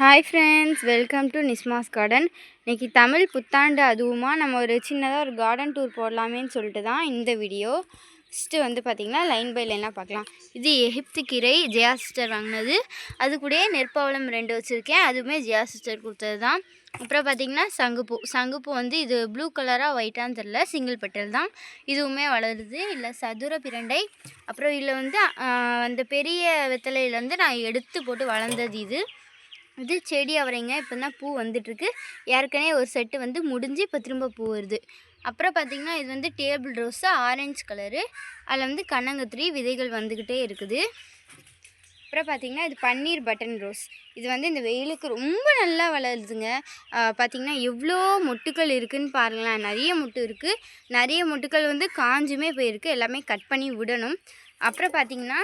Hi friends welcome to Nisma's garden இன்றைக்கி தமிழ் புத்தாண்டு அதுவுமா நம்ம ஒரு சின்னதாக ஒரு கார்டன் டூர் போடலாமேன்னு சொல்லிட்டு தான் இந்த வீடியோ ஃபஸ்ட்டு வந்து பார்த்திங்கன்னா லைன் பை லைனாக பார்க்கலாம். இது எகிப்து கீரை ஜெயா சிஸ்டர் வாங்கினது. அது கூடயே நெற்பவளம் ரெண்டு வச்சுருக்கேன். அதுவுமே ஜெயா சிஸ்டர் கொடுத்தது தான். அப்புறம் பார்த்திங்கன்னா சங்குப்பூ. சங்குப்பூ வந்து இது ப்ளூ கலராக ஒயிட்டான்னு தெரில சிங்கிள் பெட்டல் தான். இதுவுமே வளருது. இல்லை சதுர பிரண்டை. அப்புறம் இதில் வந்து அந்த பெரிய வெத்தலையில வந்து நான் எடுத்து போட்டு வளர்ந்தது இது. இது செடி அவரைங்க. இப்போ தான் பூ வந்துட்டுருக்கு. ஏற்கனவே ஒரு செட்டு வந்து முடிஞ்சு இப்போ திரும்ப பூ வருது. அப்புறம் பார்த்திங்கன்னா இது வந்து டேபிள் ரோஸு ஆரஞ்சு கலரு. அதில் வந்து கண்ணங்கத்திரி விதைகள் வந்துக்கிட்டே இருக்குது. அப்புறம் பார்த்திங்கன்னா இது பன்னீர் பட்டன் ரோஸ். இது வந்து இந்த வெயிலுக்கு ரொம்ப நல்லா வளருதுங்க. பார்த்திங்கன்னா எவ்வளோ மொட்டுக்கள் இருக்குதுன்னு பாருங்களேன். நிறைய மொட்டு இருக்குது நிறைய மொட்டுக்கள் வந்து காஞ்சுமே போயிருக்கு. எல்லாமே கட் பண்ணி விடணும். அப்புறம் பார்த்திங்கன்னா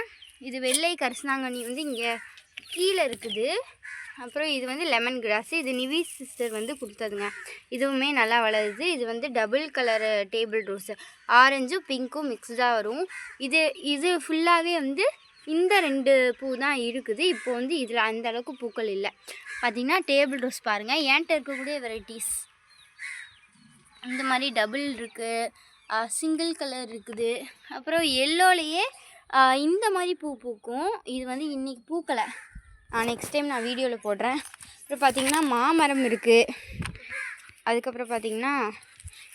இது வெள்ளை கரிசனாங்கண்ணி வந்து இங்கே கீழே இருக்குது. அப்புறம் இது வந்து லெமன் கிராஸ் இது நிவி சிஸ்டர் வந்து கொடுத்ததுங்க. இதுவுமே நல்லா வளருது. இது வந்து டபுள் கலர் டேபிள் ரோஸு ஆரஞ்சும் பிங்க்கும் மிக்ஸ்டாக வரும். இது இது ஃபுல்லாகவே வந்து இந்த ரெண்டு பூ தான் இருக்குது. இப்போ வந்து இதில் அந்த அளவுக்கு பூக்கள் இல்லை. பார்த்திங்கன்னா டேபிள் ரோஸ் பாருங்கள் என்கிட்ட இருக்கக்கூடிய வெரைட்டிஸ் இந்த மாதிரி டபுள் இருக்குது சிங்கிள் கலர் இருக்குது. அப்புறம் எல்லோலையே இந்த மாதிரி பூ பூக்கும். இது வந்து இன்றைக்கி பூக்கலை. நெக்ஸ்ட் டைம் நான் வீடியோவில் போடுறேன். அப்புறம் பார்த்திங்கன்னா மாமரம் இருக்குது அதுக்கப்புறம் பார்த்திங்கன்னா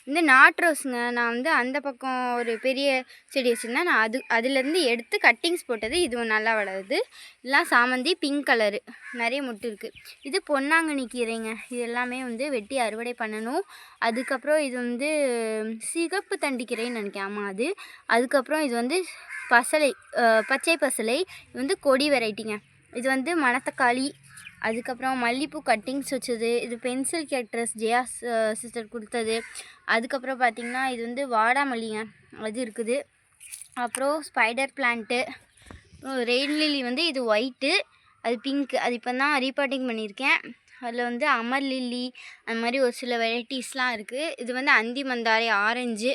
இந்த நாட் ரோஸுங்க நான் வந்து அந்த பக்கம் ஒரு பெரிய செடி வச்சுருந்தேன். நான் அது அதுலேருந்து எடுத்து கட்டிங்ஸ் போட்டது இது நல்லா வளருது. இதெல்லாம் சாமந்தி பிங்க் கலரு நிறைய முட்டு இருக்குது இது பொன்னாங்கண்ணி கீரைங்க. இது எல்லாமே வந்து வெட்டி அறுவடை பண்ணணும். அதுக்கப்புறம் இது வந்து சிகப்பு தண்டி கீரைன்னு நினைக்கிறேன். ஆமாம் அது. அதுக்கப்புறம் இது வந்து பசலை பச்சை பசலை இது வந்து கொடி வெரைட்டிங்க. இது வந்து மணத்தக்காளி அதுக்கப்புறம் மல்லிப்பூ கட்டிங்ஸ் வச்சது இது பென்சில் கேட்ரஸ் ஜெயா சிஸ்டர் கொடுத்தது. அதுக்கப்புறம் பார்த்திங்கன்னா இது வந்து வாடாமல்லிங்க அது இருக்குது. அப்புறம் ஸ்பைடர் பிளான்ட்டு ரெயின் லில்லி வந்து இது ஒயிட்டு அது பிங்க்கு அது இப்போ தான் ரீபாட்டிங் பண்ணியிருக்கேன் அதில் வந்து அமர் லில்லி அந்த மாதிரி ஒரு சில வெரைட்டிஸ்லாம் இருக்குது இது வந்து அந்தி மந்தாரை ஆரஞ்சு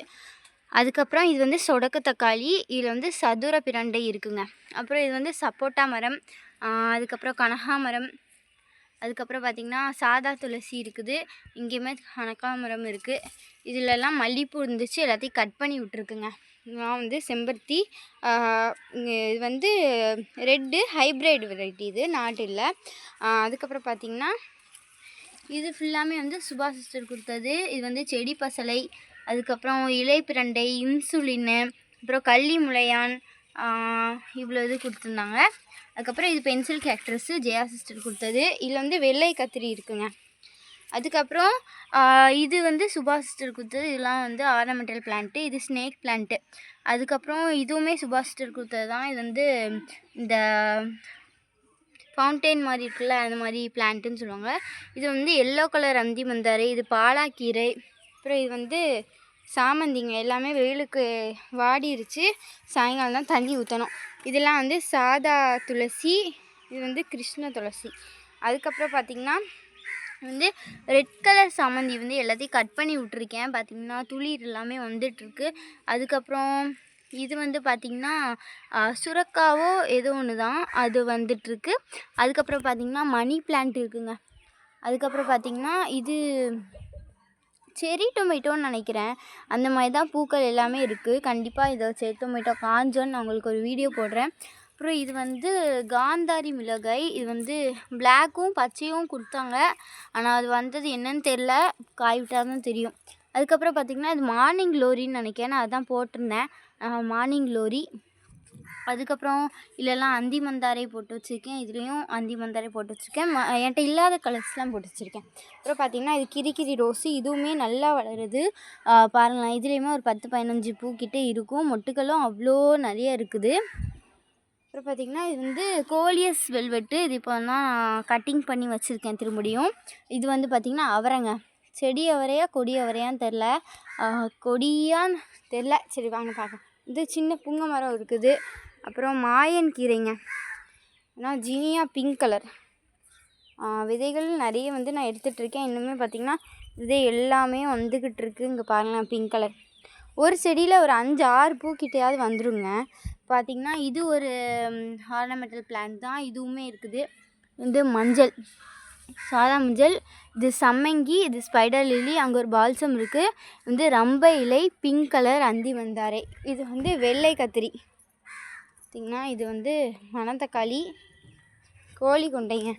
அதுக்கப்புறம் இது வந்து சொடக்கு தக்காளி இதில் வந்து சதுர பிரண்டை இருக்குங்க. அப்புறம் இது வந்து சப்போட்டா மரம் அதுக்கப்புறம் கனகாமரம். அதுக்கப்புறம் பார்த்திங்கன்னா சாதா துளசி இருக்குது. இங்கேயுமே கனகாமரம் இருக்குது இதிலெல்லாம் மல்லிகைப்பூ இருந்துச்சு. எல்லாத்தையும் கட் பண்ணி விட்ருக்குங்க நான் வந்து செம்பருத்தி இது வந்து ரெட்டு ஹைப்ரிட் வெரைட்டி இது நாட்டு இல்லை. அதுக்கப்புறம் பார்த்திங்கன்னா இது ஃபுல்லாமே வந்து சுபா சிஸ்டர் கொடுத்தது. இது வந்து செடி பசலை அதுக்கப்புறம் இலை பிரண்டை இன்சுலின்னு அப்புறம் கள்ளி முளையான் இவ்வளோ இது கொடுத்துருந்தாங்க. அதுக்கப்புறம் இது பென்சில் கேக்ட்ரஸ்ஸு ஜெயா சிஸ்டர் கொடுத்தது. இதில் வந்து வெள்ளை கத்திரி இருக்குங்க. அதுக்கப்புறம் இது வந்து சுபா சிஸ்டர் கொடுத்தது. இதெல்லாம் வந்து ஆர்னமெண்டல் பிளான்ட்டு இது ஸ்னேக் பிளான்ட்டு அதுக்கப்புறம் இதுவுமே சுபா சிஸ்டர் கொடுத்தது தான் இது வந்து இந்த ஃபவுண்டெயின் மாதிரி இருக்குல்ல அந்த மாதிரி பிளான்ட்டுன்னு சொல்லுவாங்க. இது வந்து எல்லோ கலர் அந்தி மந்தாரை இது பாலாக்கீரை அப்புறம் இது வந்து சாமந்திங்க. எல்லாமே வெயிலுக்கு வாடிருச்சு. சாயங்காலம் தான் தண்ணி ஊற்றணும் இதெல்லாம் வந்து சாதா துளசி இது வந்து கிருஷ்ண துளசி. அதுக்கப்புறம் பார்த்திங்கன்னா வந்து ரெட் கலர் சாமந்தி வந்து எல்லாத்தையும் கட் பண்ணி விட்ருக்கேன் பார்த்திங்கன்னா துளிர் எல்லாமே வந்துட்டுருக்கு. அதுக்கப்புறம் இது வந்து பார்த்திங்கன்னா சுரக்காவோ ஏதோ ஒன்று தான். அது வந்துட்டுருக்கு. அதுக்கப்புறம் பார்த்திங்கன்னா மணி பிளான்ட் இருக்குங்க. அதுக்கப்புறம் பார்த்திங்கன்னா இது செரி டொமேட்டோன்னு நினைக்கிறேன். அந்த மாதிரி தான் பூக்கள் எல்லாமே இருக்குது கண்டிப்பாக இதை செரி டொமேட்டோ காஞ்சோன்னு நான் உங்களுக்கு ஒரு வீடியோ போடுறேன். அப்புறம் இது வந்து காந்தாரி மிளகாய். இது வந்து பிளாக்கும் பச்சையும் கொடுத்தாங்க. ஆனால் அது வந்தது என்னன்னு தெரில காய் விட்டால் தான் தெரியும். அதுக்கப்புறம் பார்த்திங்கன்னா இது மார்னிங் லோரின்னு நினைக்கிறேன். நான் அதான் போட்டிருந்தேன். மார்னிங் லோரி அதுக்கப்புறம் இல்லைலாம் அந்தி மந்தாரை போட்டு வச்சுருக்கேன். இதுலேயும் அந்தி மந்தாரை போட்டு வச்சுருக்கேன். ம- என்கிட்ட இல்லாத கலர்ஸ்லாம் போட்டு வச்சுருக்கேன். அப்புறம் பார்த்திங்கன்னா இது கிரிக்கிரி ரோஸு. இதுவுமே நல்லா வளருது. ஆஹ் பாருங்களேன். இதுலேயுமே ஒரு பத்து பதினஞ்சு பூக்கிட்டே இருக்கும். மொட்டுக்களும் அவ்வளோ நிறைய இருக்குது. அப்புறம் பார்த்திங்கன்னா இது வந்து கோலியஸ் வெல்வெட்டு. இது இப்போ தான் கட்டிங் பண்ணி வச்சுருக்கேன் திரும்பியும் இது வந்து பார்த்திங்கன்னா அவரைங்க. செடி அவரையா கொடி அவரையான்னு தெரில கொடியான்னு தெரில சரி வாங்க பார்க்க இது சின்ன புங்க மரம் இருக்குது. அப்புறம் மாயன் கீரைங்க. ஏன்னா ஜீனியா பிங்க் கலர் விதைகள் நிறைய வந்து நான் எடுத்துகிட்டு இருக்கேன் இன்னுமே பார்த்திங்கன்னா விதை எல்லாமே வந்துக்கிட்டு இருக்குது இங்கே பாருங்களேன் பிங்க் கலர் ஒரு செடியில் ஒரு அஞ்சு ஆறு பூக்கிட்டையாவது வந்துருங்க. பார்த்திங்கன்னா இது ஒரு ஆர்னமெண்டல் பிளான்ட் தான். இதுவுமே இருக்குது. வந்து மஞ்சள். சாதா மஞ்சள். இது சம்மங்கி இது ஸ்பைடர் லில்லி அங்கே ஒரு பால்சம் இருக்குது வந்து ரம்ப இலை பிங்க் கலர் அந்தி வந்தாரை. இது வந்து வெள்ளை கத்திரி. பார்த்திங்கன்னா இது வந்து மணத்தக்காளி கோழி கொண்டைங்க.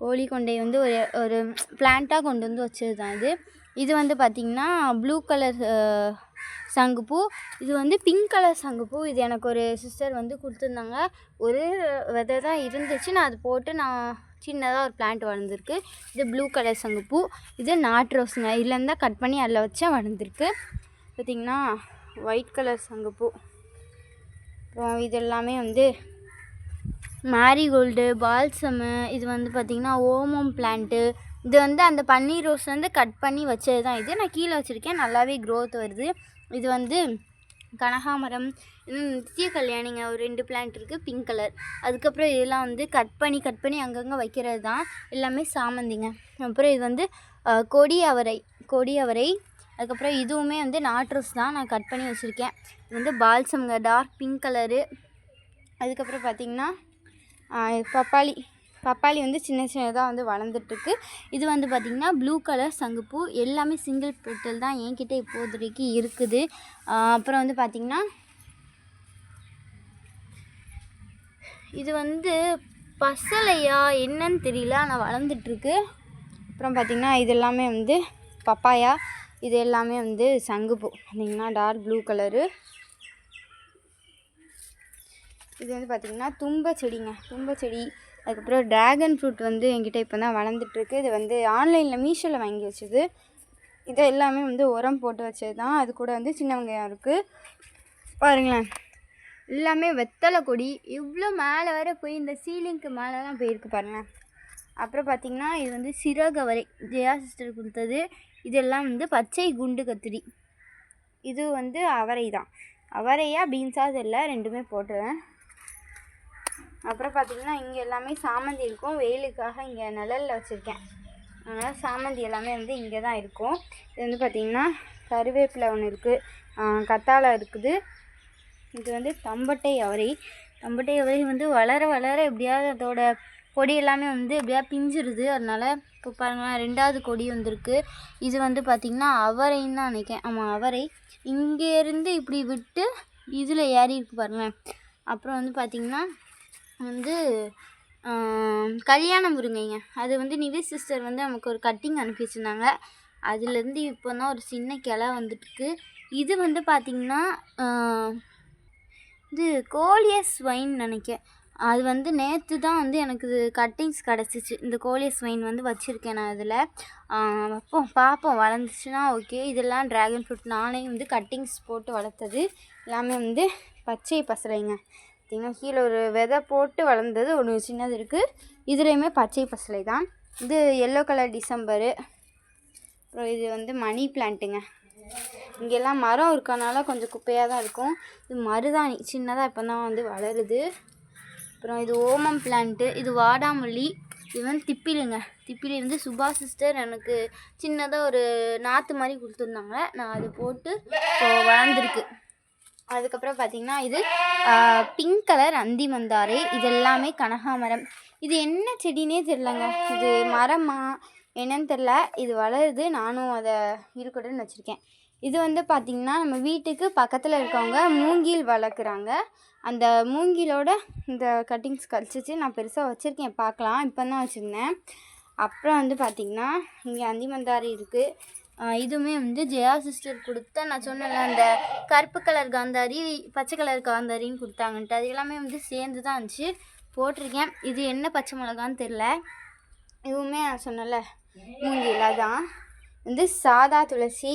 கோழி கொண்டை வந்து ஒரு ஒரு பிளான்ட்டாக கொண்டு வந்து வச்சது தான் இது. இது வந்து பார்த்திங்கன்னா ப்ளூ கலர் சங்குப்பூ. இது வந்து பிங்க் கலர் சங்குப்பூ. இது எனக்கு ஒரு சிஸ்டர் வந்து கொடுத்துருந்தாங்க. ஒரு விதை தான் இருந்துச்சு. நான் அது போட்டு நான் சின்னதாக ஒரு பிளான்ட் வளர்ந்துருக்கு. இது ப்ளூ கலர் சங்குப்பூ. இது நாட் ரோஸுங்க. இதுலேருந்து தான் கட் பண்ணி அதில் வச்சா வளர்ந்துருக்கு. பார்த்திங்கன்னா ஒயிட் கலர் சங்குப்பூ. அப்புறம் இது எல்லாமே வந்து மேரிகோல்டு பால்சமு இது வந்து பார்த்திங்கன்னா ஓமம் பிளான்ட்டு இது வந்து அந்த பன்னீர் ரோஸ் வந்து கட் பண்ணி வச்சது தான் இது நான் கீழே வச்சுருக்கேன். நல்லாவே க்ரோத் வருது. இது வந்து கனகாமரம் நித்திய கல்யாணிங்க ஒரு ரெண்டு பிளான்ட் இருக்குது பிங்க் கலர் அதுக்கப்புறம் இதெல்லாம் வந்து கட் பண்ணி கட் பண்ணி அங்கங்கே வைக்கிறது தான் எல்லாமே சாமந்திங்க. அப்புறம் இது வந்து கொடி அவரை கொடி அவரை அதுக்கப்புறம் இதுவுமே வந்து நாட்ரோஸ் தான் நான் கட் பண்ணி வச்சுருக்கேன். இது வந்து பால்சம்ங்க டார்க் பிங்க் கலரு அதுக்கப்புறம் பார்த்திங்கன்னா பப்பாளி. பப்பாளி வந்து சின்ன சின்னதாக வந்து வளர்ந்துட்டுருக்கு. இது வந்து பார்த்திங்கன்னா ப்ளூ கலர் சங்குப்பூ. எல்லாமே சிங்கிள் பெட்டல் தான் என்கிட்ட இப்போதைக்கு இருக்குது. அப்புறம் வந்து பார்த்திங்கன்னா இது வந்து பசலையா என்னன்னு தெரியல ஆனால் வளர்ந்துட்டுருக்கு. அப்புறம் பார்த்திங்கன்னா இது எல்லாமே வந்து பப்பாயா. இது எல்லாமே வந்து சங்குப்பூ பார்த்திங்கன்னா டார்க் ப்ளூ கலரு. இது வந்து பார்த்திங்கன்னா தும்ப செடிங்க. தும்ப செடி. அதுக்கப்புறம் ட்ராகன் ஃப்ரூட் வந்து என்கிட்ட இப்போ தான் வளர்ந்துட்டுருக்கு. இது வந்து ஆன்லைனில் மீஷோவில் வாங்கி வச்சது. இது எல்லாமே வந்து உரம் போட்டு வச்சது தான் அது கூட வந்து சின்ன வெங்காயம் இருக்குது பாருங்களேன். எல்லாமே வெத்தலை கொடி. இவ்வளோ மேலே வர போய் இந்த சீலிங்க்கு மேலே தான் போயிருக்கு பாருங்களேன். அப்புறம் பார்த்திங்கன்னா இது வந்து சிறகவரை ஜெயா சிஸ்டர் கொடுத்தது. இதெல்லாம் வந்து பச்சை குண்டு கத்திரி. இது வந்து அவரை தான். அவரையா பீன்ஸாக இல்லை ரெண்டுமே போட்டுருவேன். அப்புறம் பார்த்திங்கன்னா இங்கே எல்லாமே சாமந்தி இருக்கும். வெயிலுக்காக இங்கே நிழலில் வச்சுருக்கேன். அதனால் சாமந்தி எல்லாமே வந்து இங்கே தான் இருக்கும். இது வந்து பார்த்திங்கன்னா கருவேப்பிலை ஒன்று இருக்குது கத்தாழை இருக்குது. இது வந்து தம்பட்டை அவரை. தம்பட்டை அவரை வந்து வளர வளர எப்படியாவது அதோட கொடி எல்லாமே வந்து எப்படியா பிஞ்சிருது. அதனால இப்போ பாருங்களேன் ரெண்டாவது கொடி வந்திருக்கு. இது வந்து பார்த்திங்கன்னா அவரைன்னு தான் நினைக்கேன் ஆமாம் அவரை. இங்கேருந்து இப்படி விட்டு இதில் ஏறி இருக்கு பாருங்களேன். அப்புறம் வந்து பார்த்திங்கன்னா வந்து கல்யாணம் முருங்கைங்க. அது வந்து நிவி சிஸ்டர் வந்து நமக்கு ஒரு கட்டிங் அனுப்பி வச்சுருந்தாங்க. அதுலேருந்து இப்போ தான் ஒரு சின்ன கிளை வந்துட்டுருக்கு. இது வந்து பார்த்திங்கன்னா இது கோலியஸ் வைன் நினைக்கேன் அது வந்து நேற்று தான் வந்து எனக்கு இது கட்டிங்ஸ் கிடச்சிச்சு. இந்த கோழி ஸ்வைன் வந்து வச்சுருக்கேன் நான் இதில். வைப்போம் பார்ப்போம் வளர்ந்துச்சுன்னா ஓகே இதெல்லாம் ட்ராகன் ஃப்ரூட் நானே வந்து கட்டிங்ஸ் போட்டு வளர்த்தது. எல்லாமே வந்து பச்சை பசலைங்க. பார்த்திங்கன்னா கீழே ஒரு விதை போட்டு வளர்ந்தது. ஒன்று சின்னது இருக்குது இதுலேயுமே பச்சை பசலை தான். இது எல்லோ கலர் டிசம்பரு. அப்புறம் இது வந்து மணி பிளான்ட்டுங்க இங்கெல்லாம் மரம் இருக்கனால கொஞ்சம் குப்பையாக தான் இருக்கும். இது மருதாணி. சின்னதாக இப்போ தான் வந்து வளருது. அப்புறம் இது ஓமம் பிளான்ட்டு இது வாடாமல்லி. இது வந்து திப்பிலிங்க. திப்பிலி வந்து சுபா சிஸ்டர் எனக்கு சின்னதாக ஒரு நாற்று மாதிரி கொடுத்துருந்தாங்க. நான் அது போட்டு வளர்ந்துருக்கு. அதுக்கப்புறம் பார்த்தீங்கன்னா இது பிங்க் கலர் அந்தி மந்தாரை இது எல்லாமே கனகாமரம். இது என்ன செடினே தெரிலங்க இது மரமா என்னன்னு தெரில இது வளருது. நானும் அதை இருக்கட்டும்னு வச்சுருக்கேன். இது வந்து பார்த்திங்கன்னா நம்ம வீட்டுக்கு பக்கத்தில் இருக்கவங்க மூங்கில் வளர்க்குறாங்க. அந்த மூங்கிலோட இந்த கட்டிங்ஸ் கிடச்சிச்சு. நான் பெருசாக வச்சுருக்கேன். பார்க்கலாம். இப்போ தான் வச்சுருந்தேன். அப்புறம் வந்து பார்த்திங்கன்னா இங்கே அந்திமந்தாரி இருக்குது இதுவுமே வந்து ஜெயா சிஸ்டர் கொடுத்த நான் சொன்னேன்ல அந்த கருப்பு கலர் காந்தாரி பச்சை கலர் காந்தாரின்னு கொடுத்தாங்கன்ட்டு. அது எல்லாமே வந்து சேர்ந்து தான் இருந்துச்சு. போட்டிருக்கேன். இது என்ன பச்சை மிளகான்னு தெரில இதுவுமே நான் சொன்னேன்ல மூங்கில தான் வந்து சாதா துளசி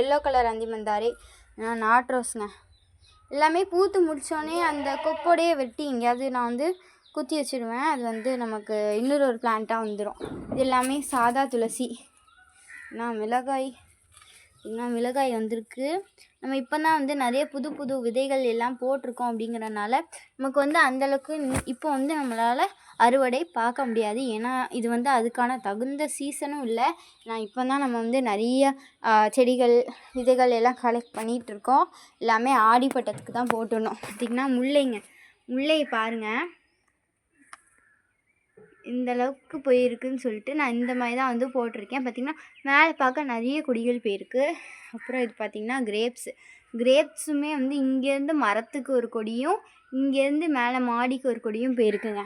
எல்லோ கலர் அந்திமந்தாரி. நாட் ரோஸ்ங்க. எல்லாமே பூத்து முடித்தோடனே அந்த கொப்போடையே வெட்டி எங்கேயாவது நான் வந்து குத்தி வச்சிடுவேன். அது வந்து நமக்கு இன்னொரு ஒரு பிளான்ட்டாக வந்துடும் இது எல்லாமே சாதா துளசி. நான் மிளகாய் பார்த்திங்கன்னா மிளகாய் வந்திருக்கு. நம்ம இப்போ தான் வந்து நிறைய புது புது விதைகள் எல்லாம் போட்டிருக்கோம் அப்படிங்கிறனால நமக்கு வந்து அந்தளவுக்கு இப்போ வந்து நம்மளால் அறுவடை பார்க்க முடியாது. ஏன்னா இது வந்து அதுக்கான தகுந்த சீசனும் இல்லை. நான் இப்போ தான் நம்ம வந்து நிறைய செடிகள் விதைகள் எல்லாம் கலெக்ட் பண்ணிகிட்ருக்கோம் எல்லாமே ஆடிப்பட்டத்துக்கு தான் போட்டுடணும். பார்த்திங்கன்னா முல்லைங்க முல்லை பாருங்கள் இந்த அளவுக்கு போயிருக்குன்னு சொல்லிட்டு நான் இந்த மாதிரி தான் வந்து போட்டிருக்கேன். பார்த்திங்கன்னா மேலே பார்க்க நிறைய கொடிகள் போயிருக்கு. அப்புறம் இது பார்த்திங்கன்னா கிரேப்ஸ் கிரேப்ஸுமே வந்து இங்கேருந்து மரத்துக்கு ஒரு கொடியும் இங்கேருந்து மேலே மாடிக்கு ஒரு கொடியும் போயிருக்குங்க.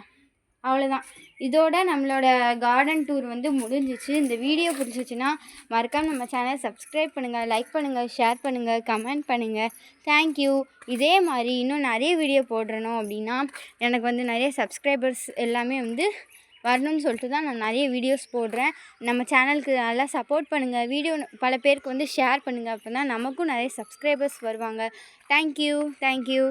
அவ்வளோதான் இதோட நம்மளோட கார்டன் டூர் வந்து முடிஞ்சிச்சு. இந்த வீடியோ பிடிச்சிச்சின்னா மறக்காம நம்ம சேனலை சப்ஸ்கிரைப் பண்ணுங்கள் லைக் பண்ணுங்கள் ஷேர் பண்ணுங்கள் கமெண்ட் பண்ணுங்கள் தேங்க்யூ இதே மாதிரி இன்னும் நிறைய வீடியோ போடுறணும் அப்படின்னா எனக்கு வந்து நிறைய சப்ஸ்கிரைபர்ஸ் எல்லாமே வந்து வரணும்னு சொல்லிட்டு தான் நான் நிறைய வீடியோஸ் போடுறேன். நம்ம சேனலுக்கு நல்லா சப்போர்ட் பண்ணுங்கள் வீடியோ பல பேருக்கு வந்து ஷேர் பண்ணுங்கள் அப்போ தான் நமக்கும் நிறைய சப்ஸ்கிரைபர்ஸ் வருவாங்க. Thank you thank you